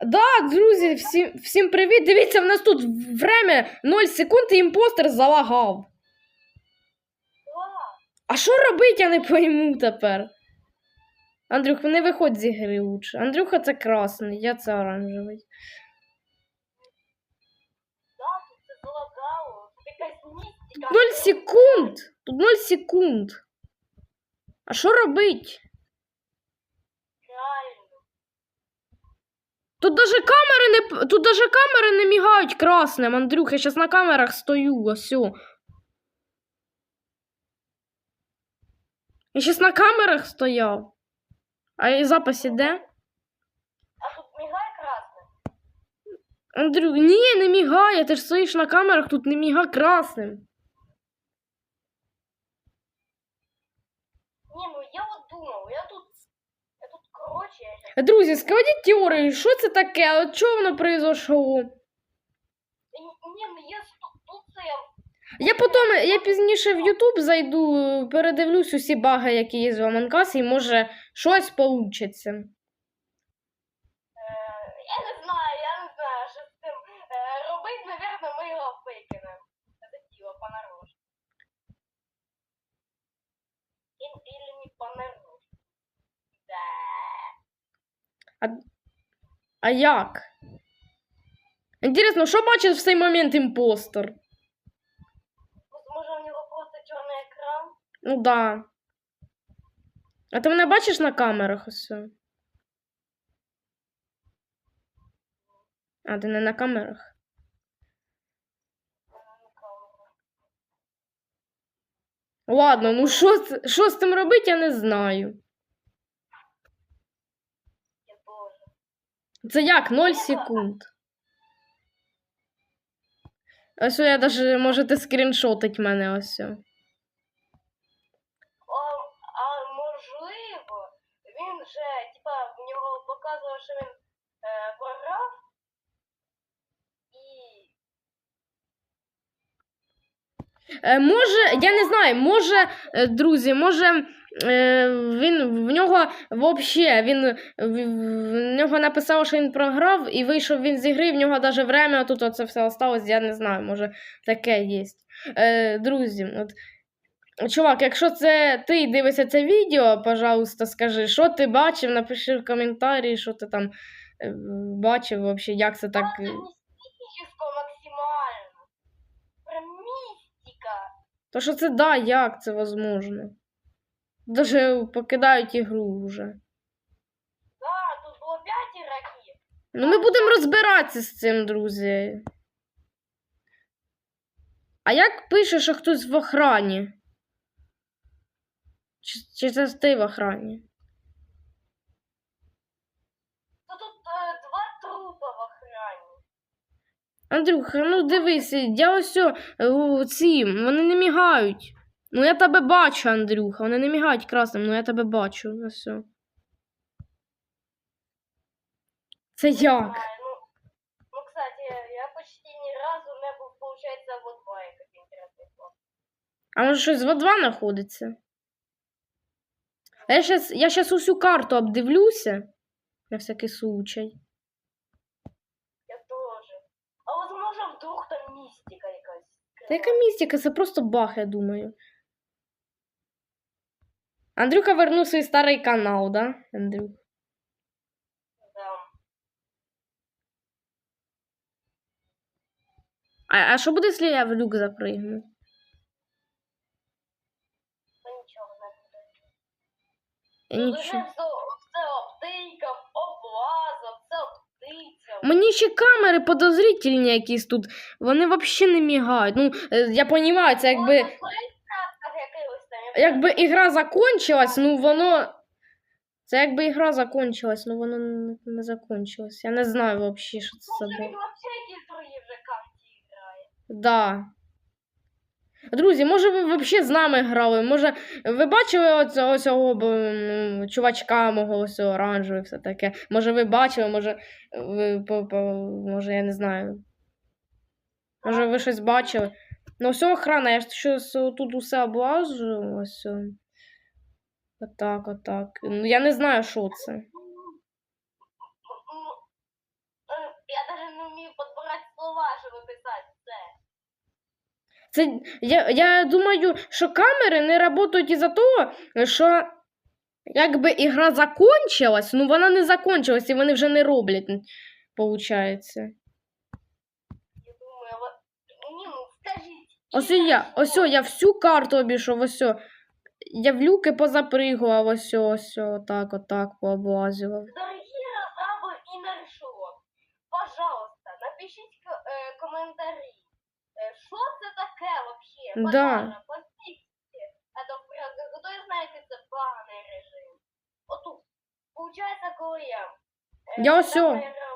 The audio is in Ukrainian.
Да, друзі, всім, всім привіт. Дивіться, в нас тут время 0 секунд і імпостер залагав. А що робити, я не пойму тепер. Андрюх, не виходь з ігри лучше. Андрюха це красний, я це оранжевий. Тут 0 секунд! Тут 0 секунд. А що робить? Тут даже камери не тут даже камери не мігають красним, Андрюх, я зараз на камерах стою, ось. Я зараз на камерах стояв. А і запис іде? А тут мігає красне. Андрюх, ні, не мігає, ти ж стоїш на камерах, тут не міга красним. Ні, ну я от думав, я тут. Я тут коротше, я щас. Друзі, складіть теорію, що це таке? От чого воно произошло? Ні, я я. Потім, я пізніше в YouTube зайду, передивлюсь усі баги, які є в Among і може щось получиться. Е, я не знаю, я не знаю, що з цим е, робити, навірно, ми його викинемо. Це тіло понарошку. Или не понарошку. Да. А як? Інтересно, що бачить в цей момент імпостер? Може, у нього просто чорний екран? Ну да. А ти мене бачиш на камерах усе? А, ти не на камерах. Ладно, ну що з цим робити, я не знаю. Я теж. Це як? 0 секунд. Ось я даже можете скріншотить мене ось. А, а можливо, він же, типа, в нього показував, що він е, програв. І. Е, може, я не знаю, може, е, друзі, може. е, Він в нього вообще він в, нього написало, що він програв, і вийшов він з ігри, в нього навіть время тут оце все осталось, я не знаю, може таке є. Е, друзі, от, чувак, якщо це ти дивишся це відео, пожалуйста, скажи, що ти бачив, напиши в коментарі, що ти там е, бачив, вообще, як це так. Це містично максимально. Прям містика. То що це да, як це возможно? Даже покидають ігру вже. Да, тут було 5 ігроків. Ну, ми будемо розбиратися з цим, друзі. А як пише, що хтось в охрані? Чи, чи це ти в охрані? То тут е, два трупа в охрані. Андрюха, ну дивись, я ось о, о, ці, вони не мігають. Ну я тебе бачу, Андрюха, вони не мігають красним, ну я тебе бачу. Ось. о. Це як? Ну, ну, кстати, я почти ні разу не був, получається, в два, як інтересний хлоп. А може щось в О2 знаходиться? Я щас, я щас усю карту обдивлюся. На всякий случай. Я теж. А от може вдруг там містика якась. Та яка містика? Це просто баг, я думаю. Андрюха вернув свій старий канал, да? Андрюх? Да. А, а що буде, якщо я в люк запригну? Та нічого не буде. Я нічого. Мені ще камери подозрительні якісь тут. Вони взагалі не мігають. Ну, е, я розумію, це якби. Якби ігра закончилась, ну воно. Це якби ігра закончилась, ну воно не, не закончилось. Я не знаю взагалі, що це Може, було. він взагалі якісь другі вже карті грає. Да. Друзі, може ви взагалі з нами грали? Може, ви бачили ось цього чувачка мого ось оранжевого і все таке? Може, ви бачили, може, ви по, по, може, я не знаю. Може, ви щось бачили? Ну, все охрана, я ж щось тут усе облажу. Ось. Отак, отак. Ну, я не знаю, що це. Ну, бажано писати це. Це я, я думаю, що камери не працюють із-за того, що якби ігра закончилась, ну вона не закончилась і вони вже не роблять, виходить. Я думаю, вот... Ну скажіть. Ось я, ось я всю карту обійшов, ось. Я в люки позапригував, ось, ось, о, отак, отак, пооблазював. Дорогі разраби і наршило, пожалуйста, напишіть к- е, коментарі. Е, Що це таке вообще? Да. Это в кто Хто знає, який це баганий режим? Отут. Получається, коли я... е, Я ось наверно,